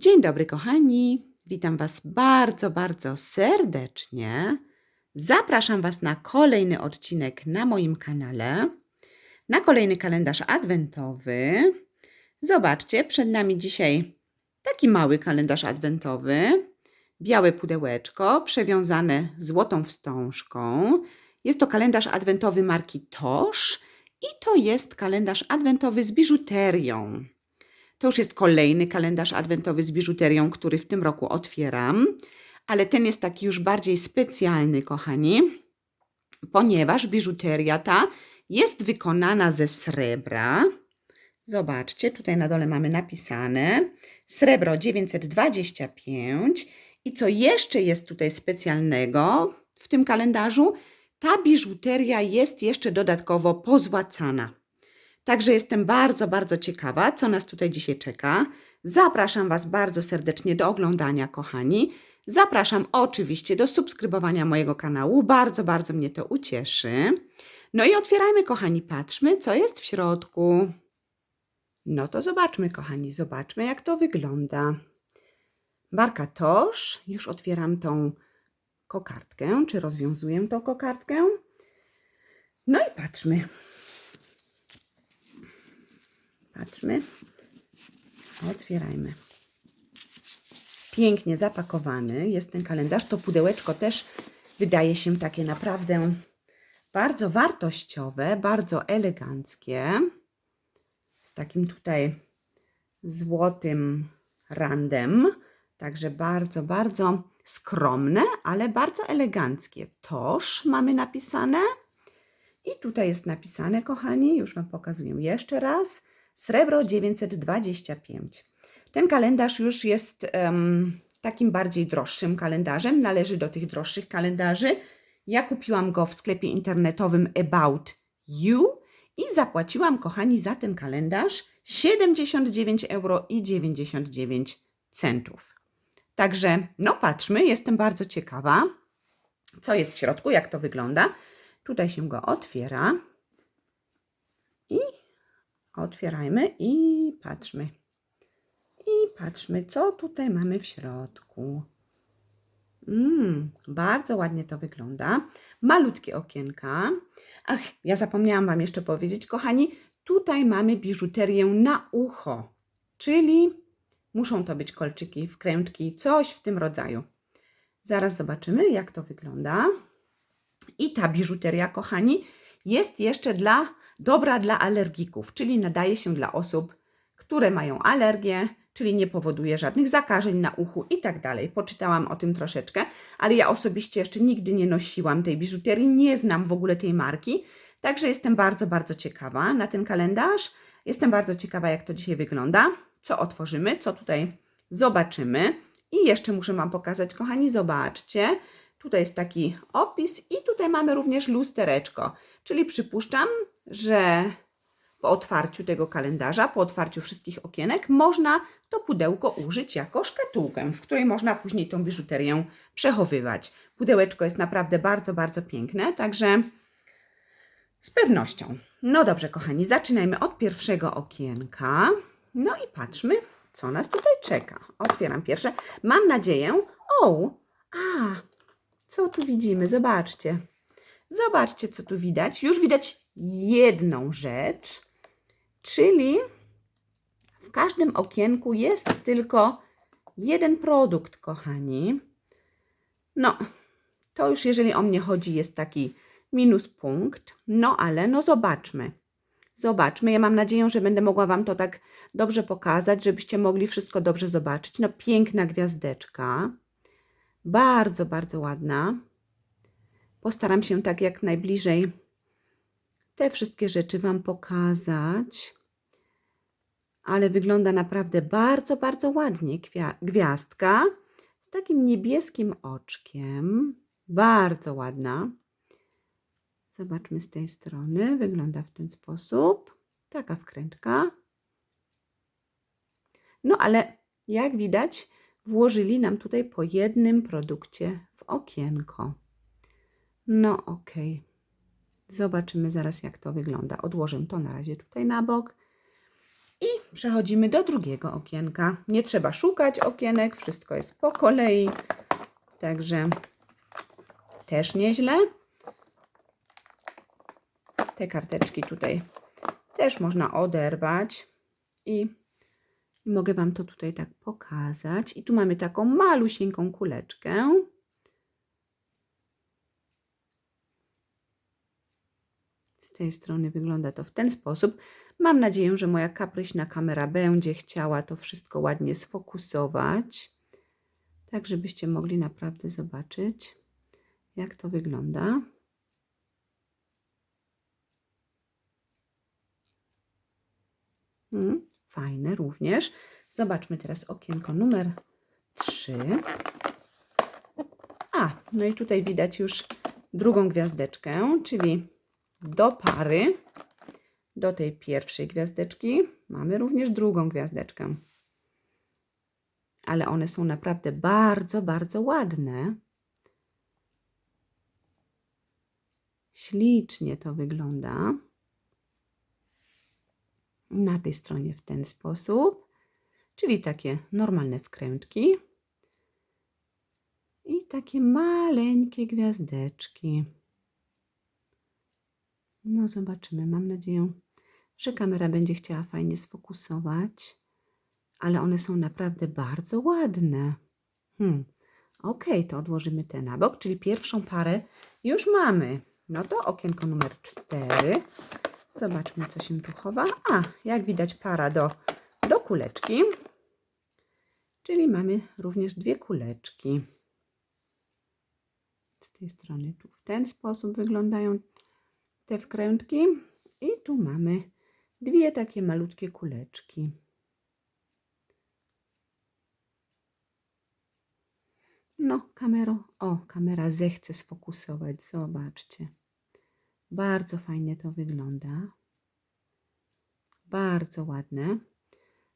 Dzień dobry, kochani. Witam Was bardzo, bardzo serdecznie. Zapraszam Was na kolejny odcinek na moim kanale, na kolejny kalendarz adwentowy. Zobaczcie, przed nami dzisiaj taki mały kalendarz adwentowy. Białe pudełeczko przewiązane złotą wstążką. Jest to kalendarz adwentowy marki Tosz i to jest kalendarz adwentowy z biżuterią. To już jest kolejny kalendarz adwentowy z biżuterią, który w tym roku otwieram, ale ten jest taki już bardziej specjalny, kochani, ponieważ biżuteria ta jest wykonana ze srebra. Zobaczcie, tutaj na dole mamy napisane srebro 925. I co jeszcze jest tutaj specjalnego w tym kalendarzu? Ta biżuteria jest jeszcze dodatkowo pozłacana. Także jestem bardzo, bardzo ciekawa, co nas tutaj dzisiaj czeka. Zapraszam Was bardzo serdecznie do oglądania, kochani. Zapraszam oczywiście do subskrybowania mojego kanału. Bardzo, bardzo mnie to ucieszy. No i otwierajmy, kochani, patrzmy, co jest w środku. No to zobaczmy, kochani, zobaczmy, jak to wygląda. Marka Tosz. Już otwieram tą kokardkę, czy rozwiązuję tą kokardkę. No i patrzmy. Patrzmy. Otwierajmy. Pięknie zapakowany jest ten kalendarz. To pudełeczko też wydaje się takie naprawdę bardzo wartościowe, bardzo eleganckie. Z takim tutaj złotym randem. Także bardzo, bardzo skromne, ale bardzo eleganckie. Toż mamy napisane. I tutaj jest napisane, kochani, już Wam pokazuję jeszcze raz, srebro 925. Ten kalendarz już jest um, takim bardziej droższym kalendarzem, należy do tych droższych kalendarzy. Ja kupiłam go w sklepie internetowym About You i zapłaciłam, kochani, za ten kalendarz 79 euro i 99 centów. Także, no patrzmy, jestem bardzo ciekawa, co jest w środku, jak to wygląda. Tutaj się go otwiera. Otwierajmy i patrzmy. I patrzmy, co tutaj mamy w środku. Mm, bardzo ładnie to wygląda. Malutkie okienka. Ach, ja zapomniałam Wam jeszcze powiedzieć, kochani, tutaj mamy biżuterię na ucho, czyli muszą to być kolczyki, wkręczki, coś w tym rodzaju. Zaraz zobaczymy, jak to wygląda. I ta biżuteria, kochani, jest jeszcze dla, dobra dla alergików, czyli nadaje się dla osób, które mają alergię, czyli nie powoduje żadnych zakażeń na uchu i tak dalej. Poczytałam o tym troszeczkę, ale ja osobiście jeszcze nigdy nie nosiłam tej biżuterii, nie znam w ogóle tej marki, także jestem bardzo, bardzo ciekawa na ten kalendarz. Jestem bardzo ciekawa, jak to dzisiaj wygląda, co otworzymy, co tutaj zobaczymy. I jeszcze muszę Wam pokazać, kochani, zobaczcie, Tutaj jest taki opis i tutaj mamy również lustereczko, czyli przypuszczam, że po otwarciu tego kalendarza, po otwarciu wszystkich okienek, można to pudełko użyć jako szkatułkę, w której można później tą biżuterię przechowywać. Pudełeczko jest naprawdę bardzo, bardzo piękne, także z pewnością. No dobrze, kochani, zaczynajmy od pierwszego okienka. No i patrzmy, co nas tutaj czeka. Otwieram pierwsze. Mam nadzieję, o, a, co tu widzimy? Zobaczcie. Zobaczcie, co tu widać. Już widać jedną rzecz, czyli w każdym okienku jest tylko jeden produkt, kochani. No, to już jeżeli o mnie chodzi, jest taki minus punkt. No, ale no zobaczmy. Zobaczmy. Ja mam nadzieję, że będę mogła Wam to tak dobrze pokazać, żebyście mogli wszystko dobrze zobaczyć. No, piękna gwiazdeczka. Bardzo, bardzo ładna. Postaram się tak jak najbliżej te wszystkie rzeczy Wam pokazać. Ale wygląda naprawdę bardzo, bardzo ładnie. Gwiazdka z takim niebieskim oczkiem. Bardzo ładna. Zobaczmy z tej strony. Wygląda w ten sposób. Taka wkrętka. No ale jak widać, włożyli nam tutaj po jednym produkcie w okienko. No ok. Zobaczymy zaraz, jak to wygląda. Odłożę to na razie tutaj na bok. I przechodzimy do drugiego okienka. Nie trzeba szukać okienek, wszystko jest po kolei. Także też nieźle. Te karteczki tutaj też można oderwać i mogę Wam to tutaj tak pokazać. I tu mamy taką malusieńką kuleczkę. Z tej strony wygląda to w ten sposób. Mam nadzieję, że moja kapryśna kamera będzie chciała to wszystko ładnie sfokusować. Tak, żebyście mogli naprawdę zobaczyć, jak to wygląda. Mm, fajne również. Zobaczmy teraz okienko numer 3. A, no i tutaj widać już drugą gwiazdeczkę, czyli do pary, do tej pierwszej gwiazdeczki mamy również drugą gwiazdeczkę. Ale one są naprawdę bardzo, bardzo ładne. Ślicznie to wygląda na tej stronie w ten sposób, czyli takie normalne wkrętki i takie maleńkie gwiazdeczki. No zobaczymy, mam nadzieję, że kamera będzie chciała fajnie sfokusować, ale one są naprawdę bardzo ładne. Hmm. Ok, to odłożymy te na bok, czyli pierwszą parę już mamy. No to okienko numer 4. Zobaczmy, co się tu chowa. A, jak widać, para do, do kuleczki. Czyli mamy również dwie kuleczki. Z tej strony tu w ten sposób wyglądają te wkrętki. I tu mamy dwie takie malutkie kuleczki. No, kamero, o, kamera zechce sfokusować, zobaczcie. Bardzo fajnie to wygląda. Bardzo ładne.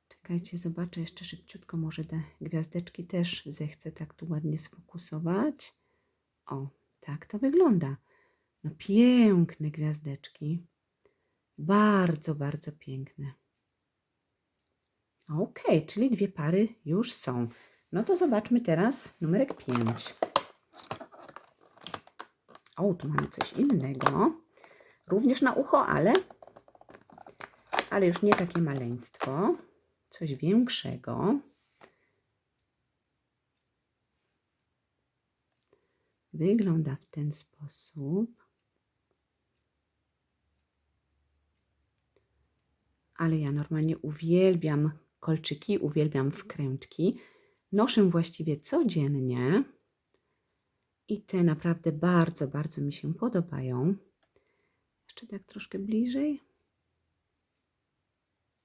Czekajcie, zobaczę jeszcze szybciutko, może te gwiazdeczki też zechcę tak tu ładnie sfokusować. O, tak to wygląda. No piękne gwiazdeczki. Bardzo, bardzo piękne. Ok, czyli dwie pary już są. No to zobaczmy teraz numerek 5. O, tu mamy coś innego. Również na ucho, ale, ale już nie takie maleństwo. Coś większego. Wygląda w ten sposób. Ale ja normalnie uwielbiam kolczyki, uwielbiam wkrętki. Noszę właściwie codziennie. I te naprawdę bardzo, bardzo mi się podobają. Jeszcze tak troszkę bliżej.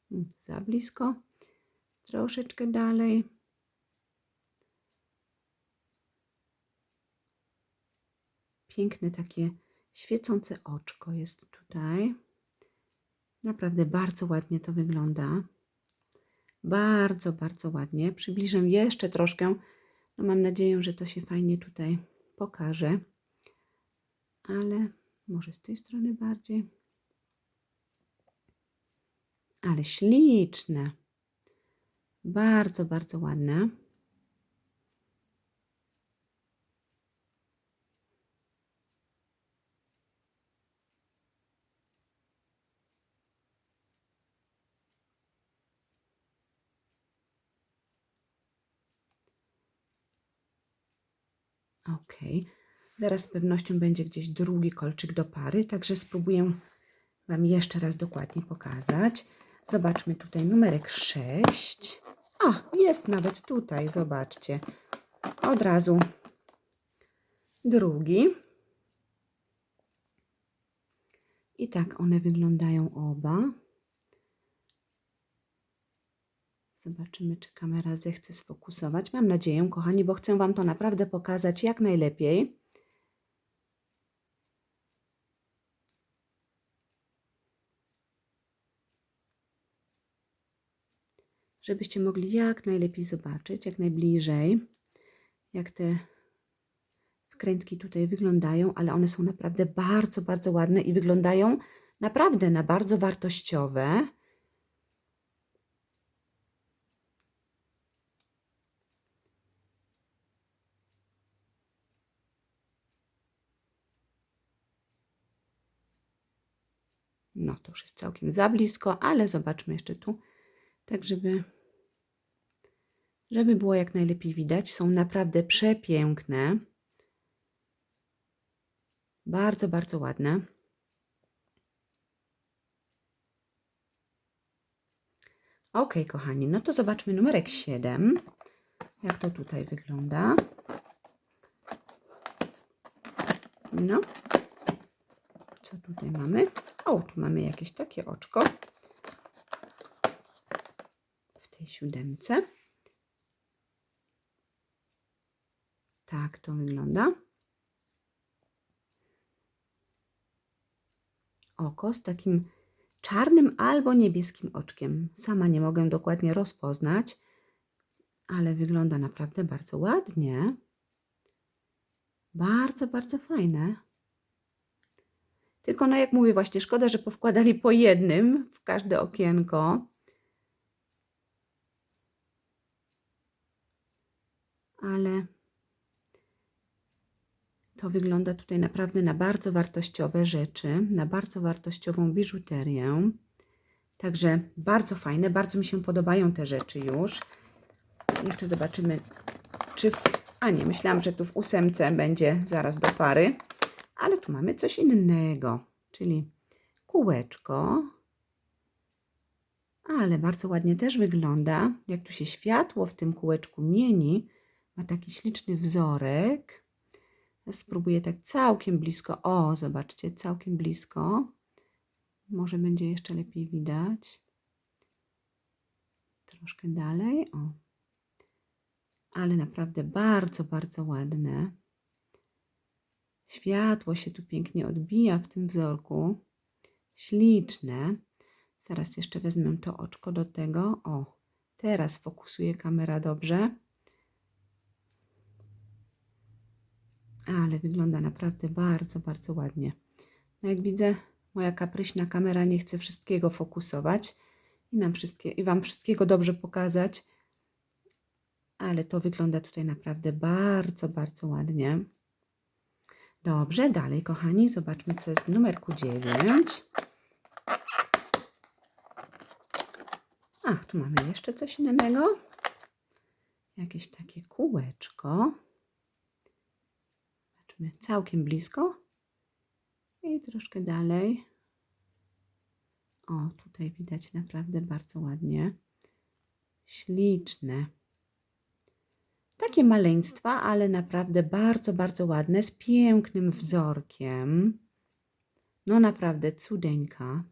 Hmm, za blisko. Troszeczkę dalej. Piękne takie świecące oczko jest tutaj. Naprawdę bardzo ładnie to wygląda. Bardzo, bardzo ładnie. Przybliżę jeszcze troszkę. No mam nadzieję, że to się fajnie tutaj pokaże. Ale może z tej strony bardziej. Ale śliczne. Bardzo, bardzo ładne. Ok. Zaraz z pewnością będzie gdzieś drugi kolczyk do pary, także spróbuję Wam jeszcze raz dokładnie pokazać. Zobaczmy tutaj numerek 6. O, jest nawet tutaj, zobaczcie. Od razu drugi. I tak one wyglądają oba. Zobaczymy, czy kamera zechce sfokusować. Mam nadzieję, kochani, bo chcę Wam to naprawdę pokazać jak najlepiej. żebyście mogli jak najlepiej zobaczyć, jak najbliżej, jak te wkrętki tutaj wyglądają, ale one są naprawdę bardzo, bardzo ładne i wyglądają naprawdę na bardzo wartościowe. No to już jest całkiem za blisko, ale zobaczmy jeszcze tu, tak żeby, żeby było jak najlepiej widać. Są naprawdę przepiękne. Bardzo, bardzo ładne. Ok, kochani, no to zobaczmy numerek 7. Jak to tutaj wygląda. No. Co tutaj mamy? O, tu mamy jakieś takie oczko. W tej siódemce. Tak to wygląda. Oko z takim czarnym albo niebieskim oczkiem. Sama nie mogę dokładnie rozpoznać, ale wygląda naprawdę bardzo ładnie. Bardzo, bardzo fajne. Tylko, no jak mówię, właśnie szkoda, że powkładali po jednym w każde okienko. Ale to wygląda tutaj naprawdę na bardzo wartościowe rzeczy, na bardzo wartościową biżuterię. Także bardzo fajne, bardzo mi się podobają te rzeczy już. Jeszcze zobaczymy, czy w... A nie, myślałam, że tu w ósemce będzie zaraz do pary. Ale tu mamy coś innego, czyli kółeczko. Ale bardzo ładnie też wygląda. Jak tu się światło w tym kółeczku mieni, ma taki śliczny wzorek. Spróbuję tak całkiem blisko. O, zobaczcie, całkiem blisko. Może będzie jeszcze lepiej widać. Troszkę dalej. O. Ale naprawdę bardzo, bardzo ładne. Światło się tu pięknie odbija w tym wzorku. Śliczne. Zaraz jeszcze wezmę to oczko do tego. O, teraz fokusuje kamera dobrze. Ale wygląda naprawdę bardzo, bardzo ładnie. No jak widzę, moja kapryśna kamera nie chce wszystkiego fokusować i, nam wszystkie, i Wam wszystkiego dobrze pokazać. Ale to wygląda tutaj naprawdę bardzo, bardzo ładnie. Dobrze, dalej kochani, zobaczmy co jest w numerku 9. Ach, tu mamy jeszcze coś innego. Jakieś takie kółeczko. Zobaczmy, całkiem blisko. I troszkę dalej. O, tutaj widać naprawdę bardzo ładnie. Śliczne. Takie maleństwa, ale naprawdę bardzo, bardzo ładne, z pięknym wzorkiem. No naprawdę cudeńka.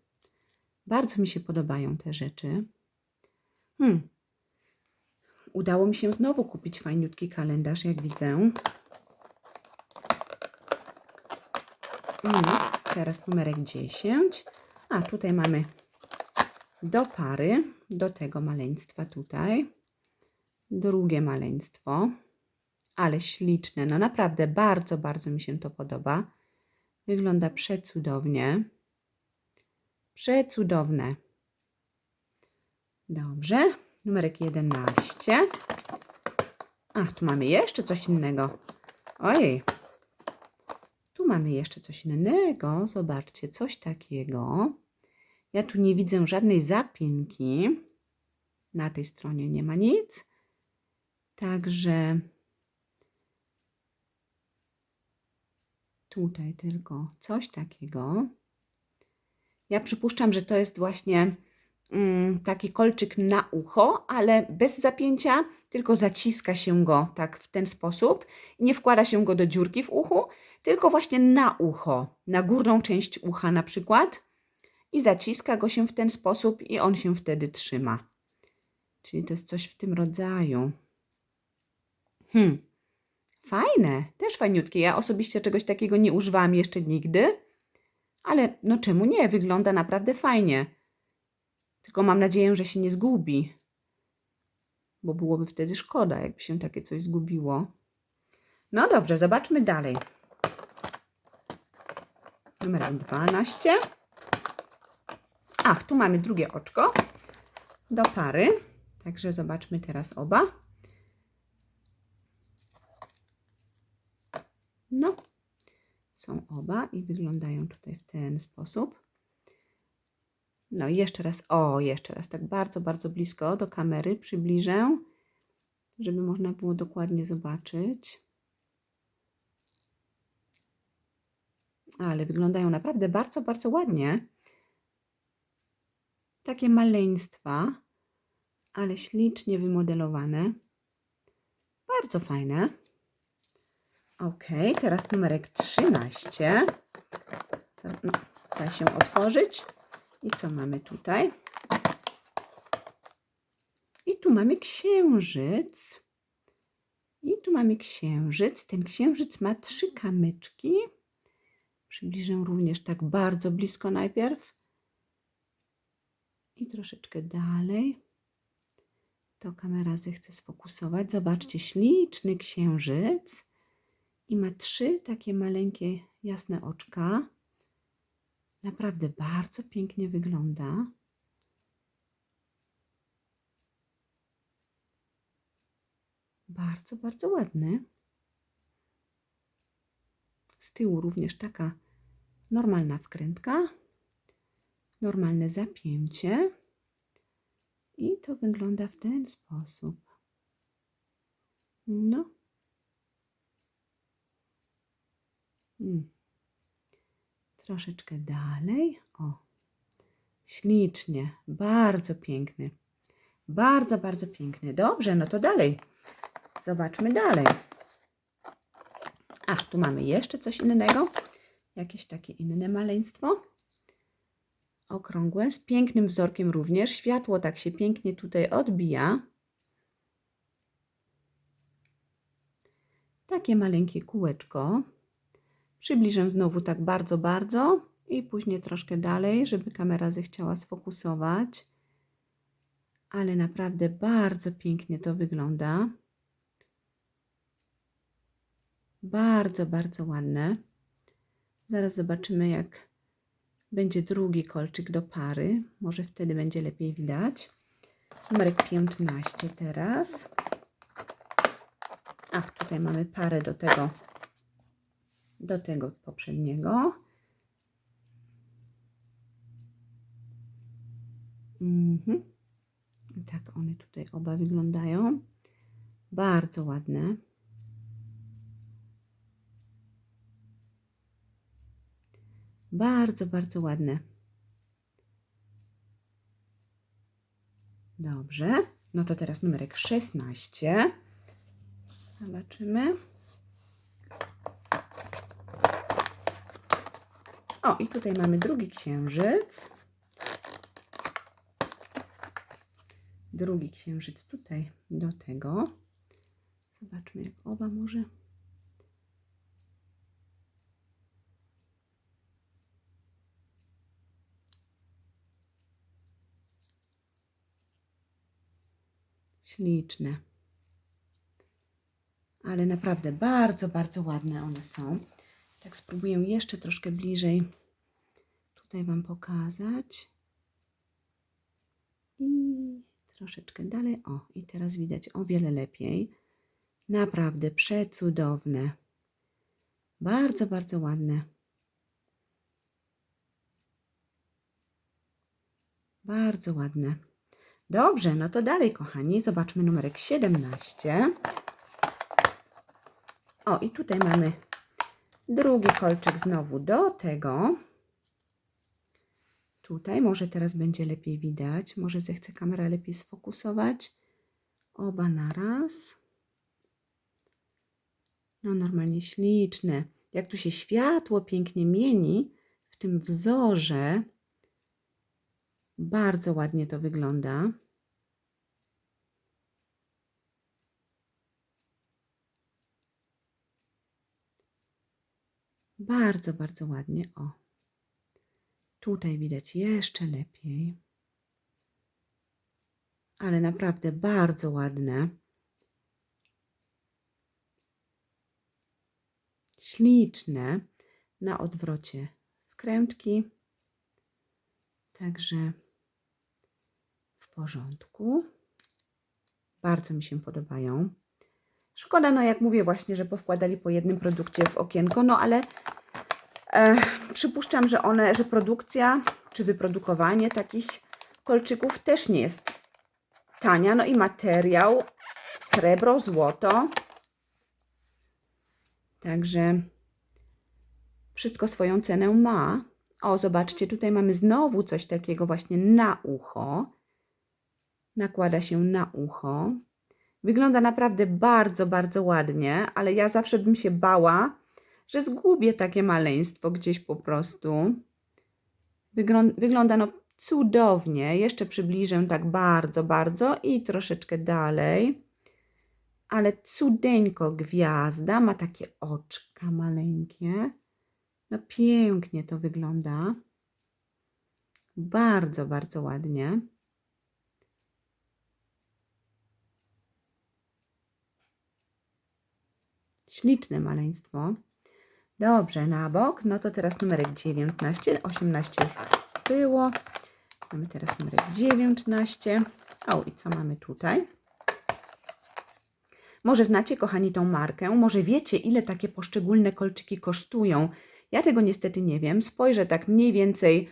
Bardzo mi się podobają te rzeczy. Hmm. Udało mi się znowu kupić fajniutki kalendarz, jak widzę. Mm, teraz numerek 10. A tutaj mamy do pary, do tego maleństwa tutaj drugie maleństwo, ale śliczne. No naprawdę bardzo, bardzo mi się to podoba. Wygląda przecudownie. Przecudowne. Dobrze. Numerek 11. Ach, tu mamy jeszcze coś innego. Ojej. Tu mamy jeszcze coś innego. Zobaczcie, coś takiego. Ja tu nie widzę żadnej zapinki. Na tej stronie nie ma nic. Także tutaj tylko coś takiego. Ja przypuszczam, że to jest właśnie mm, taki kolczyk na ucho, ale bez zapięcia, tylko zaciska się go tak w ten sposób. Nie wkłada się go do dziurki w uchu, tylko właśnie na ucho, na górną część ucha na przykład. I zaciska go się w ten sposób i on się wtedy trzyma. Czyli to jest coś w tym rodzaju. Hmm, fajne, też fajniutkie. Ja osobiście czegoś takiego nie używałam jeszcze nigdy, ale no czemu nie? Wygląda naprawdę fajnie. Tylko mam nadzieję, że się nie zgubi, bo byłoby wtedy szkoda, jakby się takie coś zgubiło. No dobrze, zobaczmy dalej. Numer 12. Ach, tu mamy drugie oczko do pary. Także zobaczmy teraz oba. No, są oba i wyglądają tutaj w ten sposób. No i jeszcze raz, o, jeszcze raz, tak bardzo, bardzo blisko do kamery przybliżę, żeby można było dokładnie zobaczyć. Ale wyglądają naprawdę bardzo, bardzo ładnie. Takie maleństwa, ale ślicznie wymodelowane. Bardzo fajne. Ok, teraz numerek 13. No, da się otworzyć. I co mamy tutaj? I tu mamy księżyc. I tu mamy księżyc. Ten księżyc ma trzy kamyczki. Przybliżę również tak bardzo blisko najpierw. I troszeczkę dalej. To kamera zechce sfokusować. Zobaczcie, śliczny księżyc. I ma trzy takie maleńkie, jasne oczka. Naprawdę bardzo pięknie wygląda. Bardzo, bardzo ładny. Z tyłu również taka normalna wkrętka, normalne zapięcie. I to wygląda w ten sposób. No. Mm. Troszeczkę dalej. O. Ślicznie. Bardzo piękny. Bardzo, bardzo piękny. Dobrze, no to dalej. Zobaczmy dalej. Ach, tu mamy jeszcze coś innego. Jakieś takie inne maleństwo. Okrągłe, z pięknym wzorkiem również. Światło tak się pięknie tutaj odbija. Takie maleńkie kółeczko. Przybliżę znowu tak bardzo, bardzo i później troszkę dalej, żeby kamera zechciała sfokusować. Ale naprawdę bardzo pięknie to wygląda. Bardzo, bardzo ładne. Zaraz zobaczymy, jak będzie drugi kolczyk do pary. Może wtedy będzie lepiej widać. Numerek 15 teraz. Ach, tutaj mamy parę do tego, do tego poprzedniego. Mhm. Tak one tutaj oba wyglądają. Bardzo ładne. Bardzo, bardzo ładne. Dobrze. No to teraz numerek 16. Zobaczymy. O, i tutaj mamy drugi księżyc. Drugi księżyc tutaj do tego. Zobaczmy, jak oba może. Śliczne. Ale naprawdę bardzo, bardzo ładne one są. Tak spróbuję jeszcze troszkę bliżej tutaj Wam pokazać. I troszeczkę dalej. O, i teraz widać o wiele lepiej. Naprawdę przecudowne. Bardzo, bardzo ładne. Bardzo ładne. Dobrze, no to dalej, kochani. Zobaczmy numerek 17. O, i tutaj mamy drugi kolczyk znowu do tego. Tutaj może teraz będzie lepiej widać. Może zechce kamera lepiej sfokusować. Oba naraz. No normalnie śliczne. Jak tu się światło pięknie mieni w tym wzorze. Bardzo ładnie to wygląda. Bardzo, bardzo ładnie. O. Tutaj widać jeszcze lepiej. Ale naprawdę bardzo ładne. Śliczne. Na odwrocie wkrętki. Także w porządku. Bardzo mi się podobają. Szkoda, no jak mówię właśnie, że powkładali po jednym produkcie w okienko, no ale e, przypuszczam, że one, że produkcja czy wyprodukowanie takich kolczyków też nie jest tania. No i materiał, srebro, złoto. Także wszystko swoją cenę ma. O, zobaczcie, tutaj mamy znowu coś takiego właśnie na ucho. Nakłada się na ucho. Wygląda naprawdę bardzo, bardzo ładnie, ale ja zawsze bym się bała, że zgubię takie maleństwo gdzieś po prostu. Wyglą- wygląda no cudownie. Jeszcze przybliżę tak bardzo, bardzo i troszeczkę dalej. Ale cudeńko gwiazda, ma takie oczka maleńkie. No pięknie to wygląda. Bardzo, bardzo ładnie. Śliczne maleństwo. Dobrze, na bok. No to teraz numerek 19. 18 już było. Mamy teraz numerek 19. O, i co mamy tutaj? Może znacie, kochani, tą markę? Może wiecie, ile takie poszczególne kolczyki kosztują? Ja tego niestety nie wiem. Spojrzę tak mniej więcej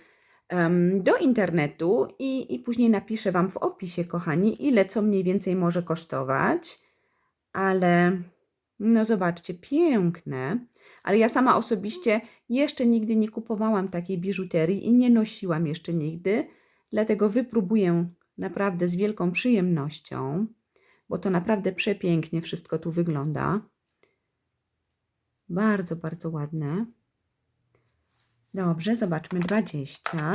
em, do internetu i, i później napiszę Wam w opisie, kochani, ile co mniej więcej może kosztować. Ale no zobaczcie, piękne. Ale ja sama osobiście jeszcze nigdy nie kupowałam takiej biżuterii i nie nosiłam jeszcze nigdy. Dlatego wypróbuję naprawdę z wielką przyjemnością, bo to naprawdę przepięknie wszystko tu wygląda. Bardzo, bardzo ładne. Dobrze, zobaczmy 20.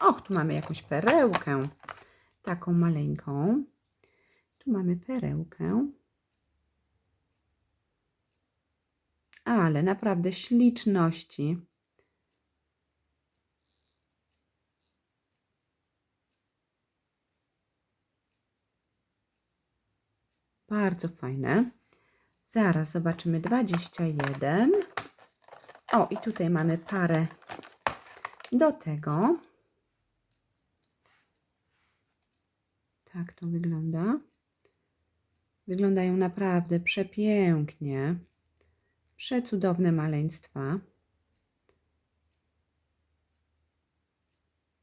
Och, tu mamy jakąś perełkę. Taką maleńką. Tu mamy perełkę. Ale naprawdę śliczności. Bardzo fajne. Zaraz zobaczymy 21. O, i tutaj mamy parę do tego. Tak to wygląda. Wyglądają naprawdę przepięknie. Przecudowne maleństwa.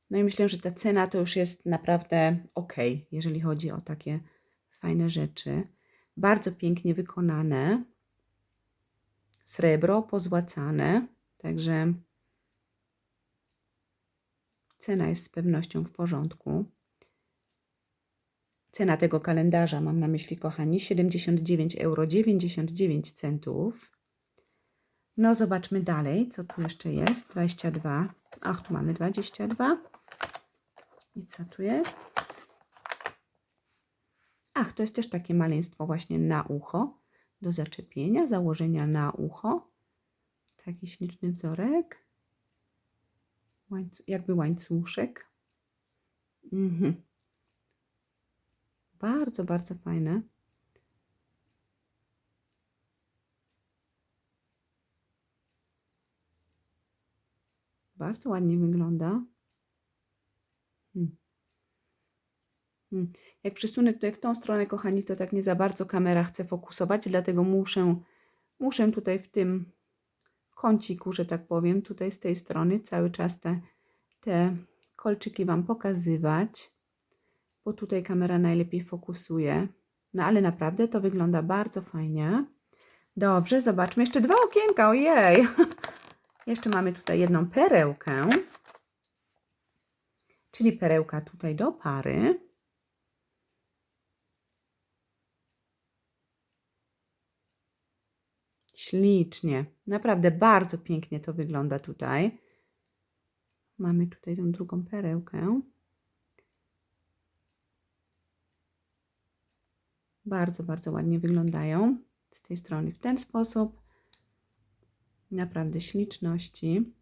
No i myślę, że ta cena to już jest naprawdę ok, jeżeli chodzi o takie fajne rzeczy. Bardzo pięknie wykonane. Srebro pozłacane, także cena jest z pewnością w porządku. Cena tego kalendarza, mam na myśli, kochani, 79,99 euro. centów. No, zobaczmy dalej, co tu jeszcze jest. 22. Ach, tu mamy 22. I co tu jest? Ach, to jest też takie maleństwo właśnie na ucho. Do zaczepienia, założenia na ucho. Taki śliczny wzorek. Łańcu jakby łańcuszek. Mhm. Bardzo, bardzo fajne. Bardzo ładnie wygląda. Hmm. Hmm. Jak przesunę tutaj w tą stronę, kochani, to tak nie za bardzo kamera chce fokusować, dlatego muszę, muszę tutaj w tym kąciku, że tak powiem, tutaj z tej strony cały czas te, te kolczyki Wam pokazywać, bo tutaj kamera najlepiej fokusuje. No ale naprawdę to wygląda bardzo fajnie. Dobrze, zobaczmy. Jeszcze dwa okienka, ojej. Jeszcze mamy tutaj jedną perełkę, czyli perełka tutaj do pary. Ślicznie. Naprawdę bardzo pięknie to wygląda tutaj. Mamy tutaj tą drugą perełkę. Bardzo, bardzo ładnie wyglądają z tej strony w ten sposób. Naprawdę śliczności.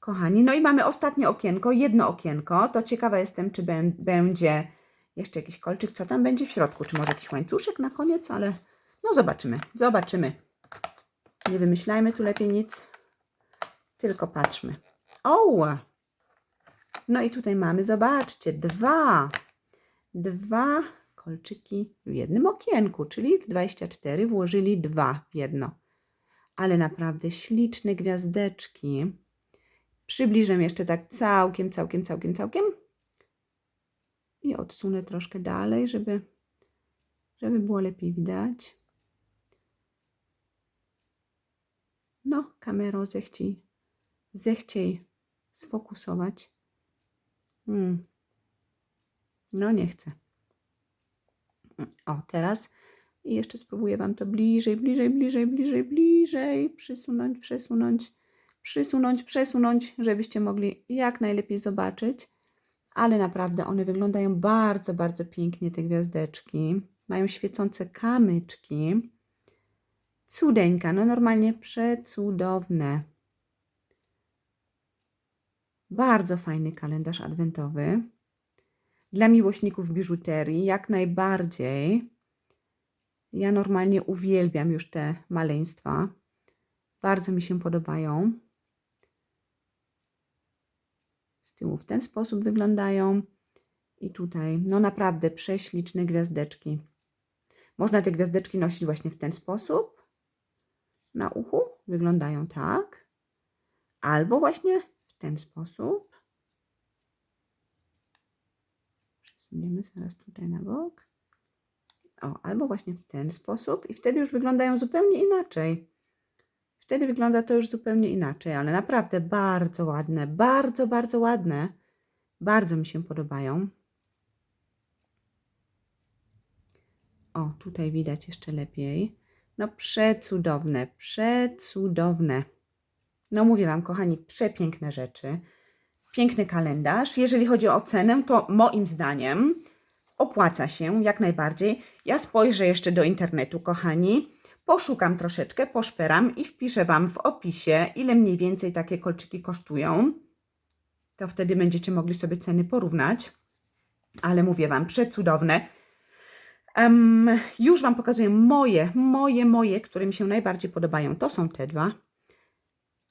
Kochani, no i mamy ostatnie okienko, jedno okienko. To ciekawa jestem, czy będzie jeszcze jakiś kolczyk, co tam będzie w środku. Czy może jakiś łańcuszek na koniec, ale no zobaczymy, zobaczymy. Nie wymyślajmy tu lepiej nic, tylko patrzmy. O! No i tutaj mamy, zobaczcie, dwa, dwa kolczyki w jednym okienku, czyli w 24 włożyli dwa w jedno. ale naprawdę śliczne gwiazdeczki. Przybliżę jeszcze tak całkiem, całkiem, całkiem, całkiem. I odsunę troszkę dalej, żeby, żeby było lepiej widać. No, kamero, zechciej, zechciej sfokusować. Hmm. No, nie chcę. O, teraz i jeszcze spróbuję Wam to bliżej, bliżej, bliżej, bliżej, bliżej przysunąć, przesunąć, przysunąć, przesunąć, żebyście mogli jak najlepiej zobaczyć. Ale naprawdę one wyglądają bardzo, bardzo pięknie, te gwiazdeczki. Mają świecące kamyczki. Cudeńka, no normalnie przecudowne. Bardzo fajny kalendarz adwentowy. Dla miłośników biżuterii jak najbardziej. Ja normalnie uwielbiam już te maleństwa. Bardzo mi się podobają. Z tyłu w ten sposób wyglądają. I tutaj, no naprawdę prześliczne gwiazdeczki. Można te gwiazdeczki nosić właśnie w ten sposób. Na uchu wyglądają tak. Albo właśnie w ten sposób. Przesuniemy zaraz tutaj na bok. O, albo właśnie w ten sposób i wtedy już wyglądają zupełnie inaczej. Wtedy wygląda to już zupełnie inaczej, ale naprawdę bardzo ładne, bardzo, bardzo ładne. Bardzo mi się podobają. O, tutaj widać jeszcze lepiej. No przecudowne, przecudowne. No mówię Wam, kochani, przepiękne rzeczy. Piękny kalendarz. Jeżeli chodzi o cenę, to moim zdaniem opłaca się jak najbardziej. Ja spojrzę jeszcze do internetu, kochani. Poszukam troszeczkę, poszperam i wpiszę Wam w opisie, ile mniej więcej takie kolczyki kosztują. To wtedy będziecie mogli sobie ceny porównać. Ale mówię Wam, przecudowne. Um, już Wam pokazuję moje, moje, moje, które mi się najbardziej podobają. To są te dwa.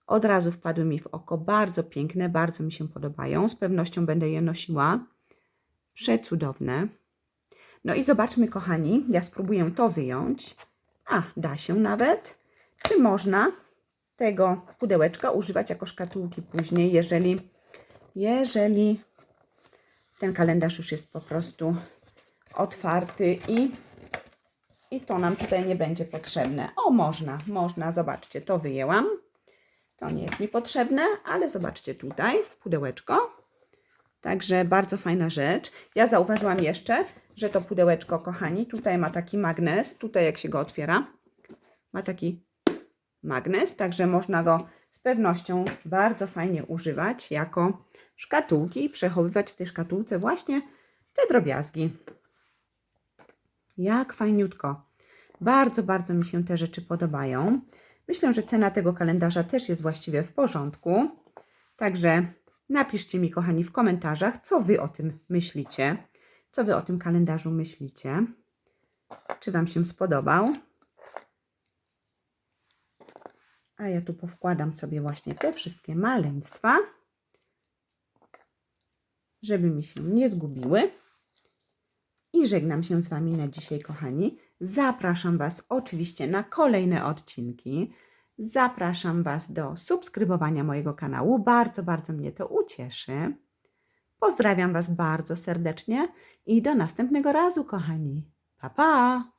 Od razu wpadły mi w oko. Bardzo piękne, bardzo mi się podobają. Z pewnością będę je nosiła. Przecudowne. No i zobaczmy, kochani, ja spróbuję to wyjąć. A, da się nawet. Czy można tego pudełeczka używać jako szkatułki później, jeżeli, jeżeli ten kalendarz już jest po prostu otwarty i, i to nam tutaj nie będzie potrzebne. O, można, można, zobaczcie, to wyjęłam. To nie jest mi potrzebne, ale zobaczcie tutaj, pudełeczko. Także bardzo fajna rzecz. Ja zauważyłam jeszcze, że to pudełeczko, kochani, tutaj ma taki magnes, tutaj jak się go otwiera, ma taki magnes, także można go z pewnością bardzo fajnie używać jako szkatułki i przechowywać w tej szkatułce właśnie te drobiazgi. Jak fajniutko. Bardzo, bardzo mi się te rzeczy podobają. Myślę, że cena tego kalendarza też jest właściwie w porządku. Także napiszcie mi, kochani, w komentarzach, co Wy o tym myślicie. Co Wy o tym kalendarzu myślicie. Czy Wam się spodobał? A ja tu powkładam sobie właśnie te wszystkie maleństwa, żeby mi się nie zgubiły. I żegnam się z Wami na dzisiaj, kochani. Zapraszam Was oczywiście na kolejne odcinki. Zapraszam Was do subskrybowania mojego kanału. Bardzo, bardzo mnie to ucieszy. Pozdrawiam Was bardzo serdecznie i do następnego razu, kochani. Pa, pa!